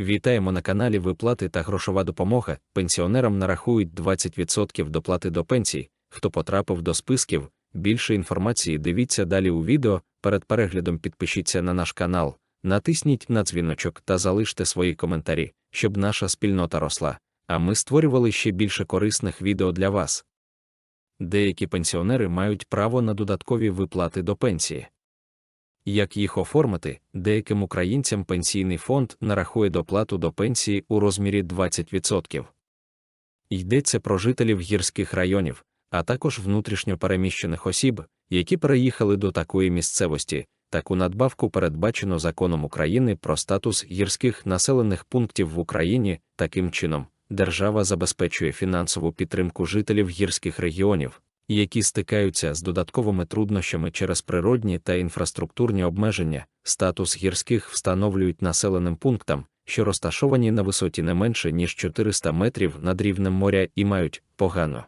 Вітаємо на каналі Виплати та грошова допомога. Пенсіонерам нарахують 20% доплати до пенсій. Хто потрапив до списків, більше інформації дивіться далі у відео. Перед переглядом підпишіться на наш канал, натисніть на дзвіночок та залиште свої коментарі, щоб наша спільнота росла, а ми створювали ще більше корисних відео для вас. Деякі пенсіонери мають право на додаткові виплати до пенсії. Як їх оформити, деяким українцям пенсійний фонд нарахує доплату до пенсії у розмірі 20%. Йдеться про жителів гірських районів, а також внутрішньо переміщених осіб, які переїхали до такої місцевості. Таку надбавку передбачено законом України про статус гірських населених пунктів в Україні. Таким чином, держава забезпечує фінансову підтримку жителів гірських регіонів, які стикаються з додатковими труднощами через природні та інфраструктурні обмеження, статус гірських встановлюють населеним пунктам, що розташовані на висоті не менше ніж 400 метрів над рівнем моря і мають погано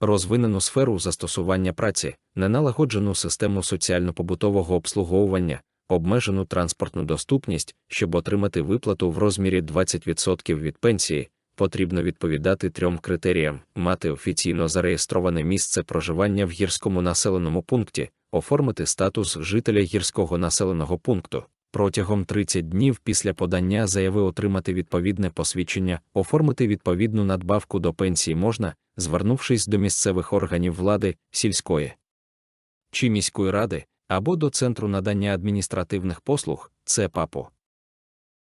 розвинену сферу застосування праці, неналагоджену систему соціально-побутового обслуговування, обмежену транспортну доступність, щоб отримати виплату в розмірі 20% від пенсії, потрібно відповідати трьом критеріям: мати офіційно зареєстроване місце проживання в гірському населеному пункті, оформити статус жителя гірського населеного пункту. Протягом 30 днів після подання заяви отримати відповідне посвідчення, оформити відповідну надбавку до пенсії можна, звернувшись до місцевих органів влади, сільської чи міської ради, або до Центру надання адміністративних послуг, ЦЕПАПу.